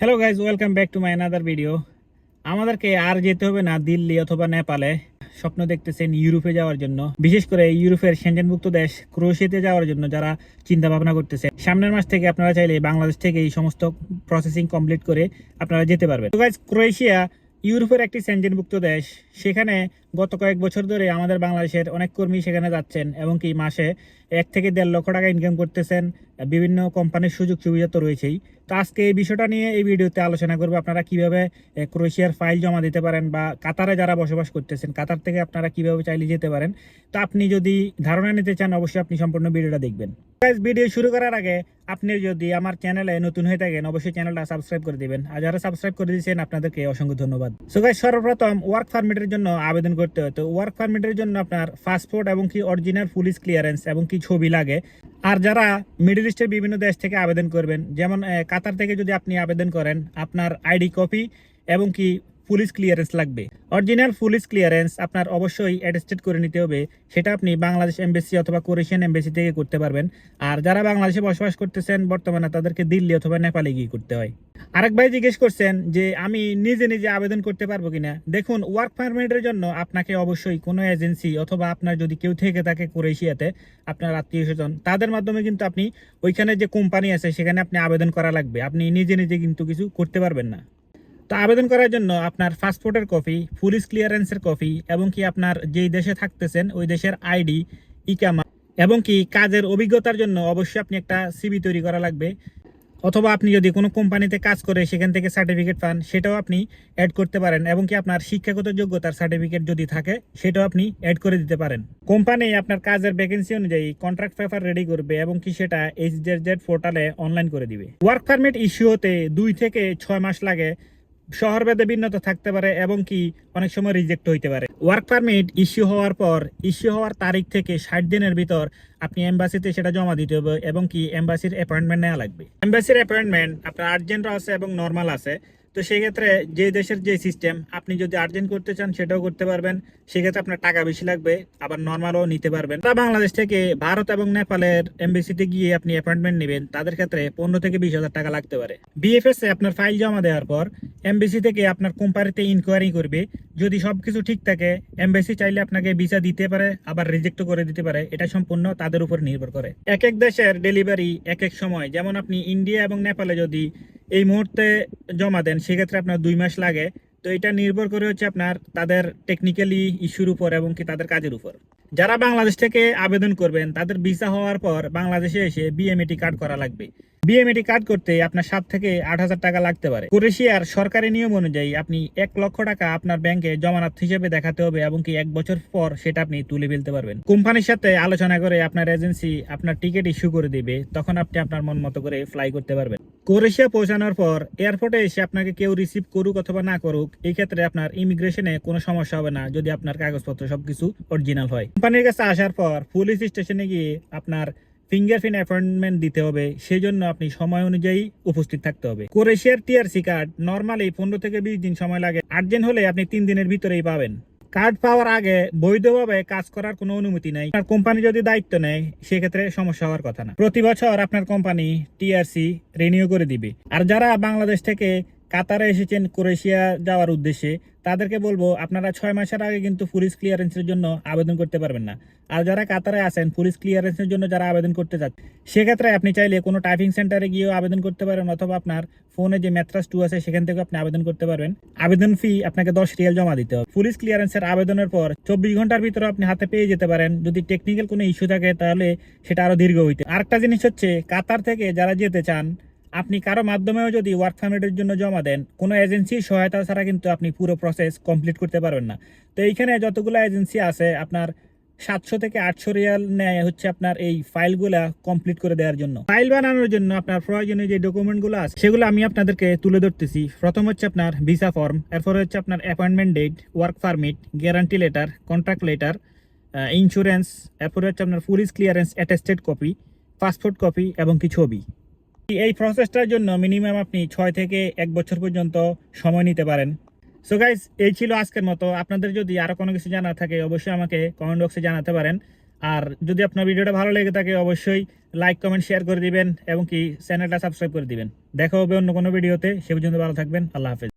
Hello guys welcome back to my another video আমাদেরকে আর যেতে হবে না, দিল্লি অথবা নেপালে। স্বপ্ন দেখতেছেন ইউরোপে যাওয়ার জন্য। বিশেষ করে ইউরোপের সেঞ্জনভুক্ত দেশ, ক্রোয়েশিয়াতে যাওয়ার জন্য যারা চিন্তা ভাবনা করতেছে। সামনের মাস থেকে আপনারা চাইলে বাংলাদেশ থেকে এই সমস্ত প্রসেসিং কমপ্লিট করে আপনারা যেতে পারবেন। তো গাইজ ক্রোয়েশিয়া ইউরোপের একটি সেঞ্জনভুক্ত দেশ, সেখানে গত কয়েক বছর ধরে আমাদের বাংলাদেশের অনেক কর্মী সেখানে যাচ্ছেন এবং কি মাসে এক থেকে দেড় লক্ষ টাকা ইনকাম করতেছেন। বিভিন্ন কোম্পানির সুযোগ সুবিধা তো রয়েছেই। তো আজকে এই বিষয়টা নিয়ে এই ভিডিওতে আলোচনা করব, আপনারা কীভাবে ক্রোয়েশিয়ার ফাইল জমা দিতে পারেন বা কাতারে যারা বসবাস করতেছেন, কাতার থেকে আপনারা কীভাবে চাইলে যেতে পারেন। তো আপনি যদি ধারণা নিতে চান, অবশ্যই আপনি সম্পূর্ণ ভিডিওটা দেখবেন। ভিডিও শুরু করার আগে আপনি যদি আমার চ্যানেলে নতুন হয়ে থাকেন, অবশ্যই চ্যানেলটা সাবস্ক্রাইব করে দিবেন। আর যারা সাবস্ক্রাইব করে দিয়েছেন, আপনাদেরকে অসংখ্য ধন্যবাদ। সো সর্বপ্রথম ওয়ার্ক পারমিটের জন্য আবেদন করতে হয়। তো ওয়ার্ক পারমিটের জন্য আপনার পাসপোর্ট এবং কি অরিজিনাল পুলিশ ক্লিয়ারেন্স এবং কি ছবি লাগে। আর যারা মিডল ইস্টের বিভিন্ন দেশ থেকে আবেদন করবেন, যেমন কাতার থেকে যদি আপনি আবেদন করেন, আপনার আইডি কপি এবং কি পুলিশ ক্লিয়ারেন্স লাগবে। অরিজিনাল পুলিশ ক্লিয়ারেন্স আপনার অবশ্যই অ্যাটেস্টেড করে নিতে হবে। সেটা আপনি বাংলাদেশ এমবেসি অথবা কোরেশিয়ান এমবেসি থেকে করতে পারবেন। আর যারা বাংলাদেশে বসবাস করতেছেন বর্তমানে তাদেরকে দিল্লি অথবা নেপালে গিয়ে করতে হয়। আরেক ভাই জিজ্ঞেস করছেন যে, আমি নিজে নিজে আবেদন করতে পারব কিনা? দেখুন ওয়ার্ক পারমিটের জন্য আপনাকে অবশ্যই কোনো এজেন্সি অথবা আপনার যদি কেউ থেকে থাকে ক্রোয়েশিয়াতে আপনার আত্মীয় স্বজন, তাদের মাধ্যমে কিন্তু আপনি ওইখানে যে কোম্পানি আছে, সেখানে আপনি আবেদন করা লাগবে। আপনি নিজে নিজে কিন্তু কিছু করতে পারবেন না। তো আবেদন করার জন্য আপনার পাসপোর্টের কপি পুলিশ ক্লিয়ারেন্সের কপি, এবং কি আপনার যেই দেশে থাকতেছেন, ওই দেশের আইডি, ইকামা, এবং কি কাজের অভিজ্ঞতার জন্য অবশ্যই আপনি একটা সিবি তৈরি করা লাগবে। অথবা আপনি যদি কোনো কোম্পানিতে কাজ করে সেখান থেকে সার্টিফিকেট পান, সেটাও আপনি অ্যাড করতে পারেন, এবং কি আপনার শিক্ষাগত যোগ্যতার সার্টিফিকেট যদি থাকে, সেটাও আপনি অ্যাড করে দিতে পারেন। কোম্পানি আপনার কাজের ভ্যাকেন্সি অনুযায়ী কন্ট্রাক্ট পেপার রেডি করবে, এবং কি সেটা এইচ জেড পোর্টালে অনলাইন করে দিবে। ওয়ার্ক পারমিট ইস্যু হতে দুই থেকে ছয় মাস লাগে শহরভেদে ভিন্নতা থাকতে পারে এবং কি অনেক সময় রিজেক্ট হইতে পারে। ওয়ার্ক পারমিট ইস্যু হওয়ার পর ইস্যু হওয়ার তারিখ থেকে ষাট দিনের ভিতর আপনি এম্বাসিতে সেটা জমা দিতে হবে এবং কি এম্বাসির অ্যাপয়েন্টমেন্ট নেওয়া লাগবে। এম্বাসির অ্যাপয়েন্টমেন্ট আপনার আর্জেন্টও আছে এবং নর্মাল আছে। তো সেই ক্ষেত্রে যে দেশের যে সিস্টেম আপনি যদি আর্জেন্ট করতে চান, সেটাও করতে পারবেন। সেক্ষেত্রে আপনার টাকা বেশি লাগবে, আবার নর্মালও নিতে পারবেন। তা বাংলাদেশ থেকে ভারত এবং নেপালের এমবিসিতে গিয়ে আপনি অ্যাপয়েন্টমেন্ট নেবেন। তাদের ক্ষেত্রে পনেরো থেকে বিশ হাজার টাকা লাগতে পারে। বিএফএস এ আপনার ফাইল জমা দেওয়ার পর এমবিসি থেকে আপনার কোম্পানিতে ইনকোয়ারি করবে। যদি সবকিছু ঠিক থাকে এমবেসি চাইলে আপনাকে ভিসা দিতে পারে, আবার রিজেক্ট করে দিতে পারে। এটা সম্পূর্ণ তাদের উপর নির্ভর করে। এক এক দেশের ডেলিভারি এক এক সময়। যেমন আপনি ইন্ডিয়া এবং নেপালে যদি এই মুহূর্তে জমা দেন, সেক্ষেত্রে আপনার দুই মাস লাগে। তো এটা নির্ভর করে হচ্ছে আপনার তাদের টেকনিক্যালি ইস্যুর উপর এবং কি তাদের কাজের উপর। যারা বাংলাদেশ থেকে আবেদন করবেন, তাদের ভিসা হওয়ার পর বাংলাদেশে এসে বিএমএটি কার্ড করা লাগবে। বিএমএটি কার্ড করতে আপনার সাত থেকে আট হাজার টাকা লাগতে পারে। ক্রোয়েশিয়ার সরকারি নিয়ম অনুযায়ী আপনি এক লক্ষ টাকা আপনার ব্যাংকে জমানত হিসেবে দেখাতে হবে এবং কি এক বছর পর সেটা আপনি তুলে ফেলতে পারবেন। কোম্পানির সাথে আলোচনা করে আপনার এজেন্সি আপনার টিকিট ইস্যু করে দিবে, তখন আপনি আপনার মন মতো করে ফ্লাই করতে পারবেন। ক্রোয়েশিয়া পৌঁছানোর পর এয়ারপোর্টে এসে আপনাকে কেউ রিসিভ করুক অথবা না করুক, এই ক্ষেত্রে আপনার ইমিগ্রেশনে কোনো সমস্যা হবে না যদি আপনার কাগজপত্র সবকিছু অরিজিনাল হয়। কোম্পানির কাছে আসার পর পুলিশ স্টেশনে গিয়ে আপনার ফিঙ্গারপ্রিন্ট অ্যাপয়েন্টমেন্ট দিতে হবে সেই জন্য আপনি সময় অনুযায়ী উপস্থিত থাকতে হবে। ক্রোয়েশিয়ার টিআরসি কার্ড নর্মালি পনেরো থেকে বিশ দিন সময় লাগে। আর্জেন্ট হলে আপনি তিন দিনের ভিতরেই পাবেন। কার্ড পাওয়ার আগে বৈধভাবে কাজ করার কোনো অনুমতি নেই। আপনার কোম্পানি যদি দায়িত্ব নেয়, সেক্ষেত্রে সমস্যা হওয়ার কথা না। প্রতি বছর আপনার কোম্পানি টিআরসি রিনিউ করে দিবে। আর যারা বাংলাদেশ থেকে কাতারে এসেছেন ক্রোয়েশিয়া যাওয়ার উদ্দেশ্যে। তাদেরকে বলব, আপনারা ছয় মাসের আগে কিন্তু পুলিশ ক্লিয়ারেন্সের জন্য আবেদন করতে পারবেন না। আর যারা কাতারে আছেন, পুলিশ ক্লিয়ারেন্সের জন্য যারা আবেদন করতে চাচ্ছেন সেক্ষেত্রে আপনি চাইলে কোনো টাইপিং সেন্টারে গিয়েও আবেদন করতে পারেন, অথবা আপনার ফোনে যে ম্যাথ্রাস টু আছে, সেখান থেকে আপনি আবেদন করতে পারবেন। আবেদন ফি আপনাকে দশ রিয়াল জমা দিতে হবে। পুলিশ ক্লিয়ারেন্সের আবেদনের পর চব্বিশ ঘণ্টার ভিতরে আপনি হাতে পেয়ে যেতে পারেন। যদি টেকনিক্যাল কোনো ইস্যু থাকে, তাহলে সেটা আরও দীর্ঘ হইতে। আরেকটা জিনিস হচ্ছে, কাতার থেকে যারা যেতে চান আপনি কারও মাধ্যমেও যদি ওয়ার্ক পারমিটের জন্য জমা দেন, কোনো এজেন্সির সহায়তা ছাড়া কিন্তু আপনি পুরো প্রসেস কমপ্লিট করতে পারবেন না। তো এইখানে যতগুলো এজেন্সি আছে, আপনার সাতশো থেকে আটশো রিয়াল নেয় হচ্ছে আপনার এই ফাইলগুলা কমপ্লিট করে দেওয়ার জন্য। ফাইল বানানোর জন্য আপনার প্রয়োজনীয় যে ডকুমেন্টগুলো আছে, সেগুলো আমি আপনাদেরকে তুলে ধরতেছি। প্রথম হচ্ছে আপনার ভিসা ফর্ম এরপর হচ্ছে আপনার appointment date work permit guarantee letter contract letter insurance এরপরে হচ্ছে আপনার police clearance attested copy passport copy এবং কি ছবি। এই প্রসেসটার জন্য মিনিমাম আপনি ছয় থেকে এক বছর পর্যন্ত সময় নিতে পারেন। সো গাইজ এই ছিল আজকের মতো। আপনাদের যদি আরও কোনো কিছু জানা থাকে, অবশ্যই আমাকে কমেন্ট বক্সে জানাতে পারেন। আর যদি আপনার ভিডিওটা ভালো লেগে থাকে, অবশ্যই লাইক কমেন্ট শেয়ার করে দিবেন এবং কি চ্যানেলটা সাবস্ক্রাইব করে দিবেন। দেখা হবে অন্য কোনো ভিডিওতে সে পর্যন্ত ভালো থাকবেন। আল্লাহ হাফেজ।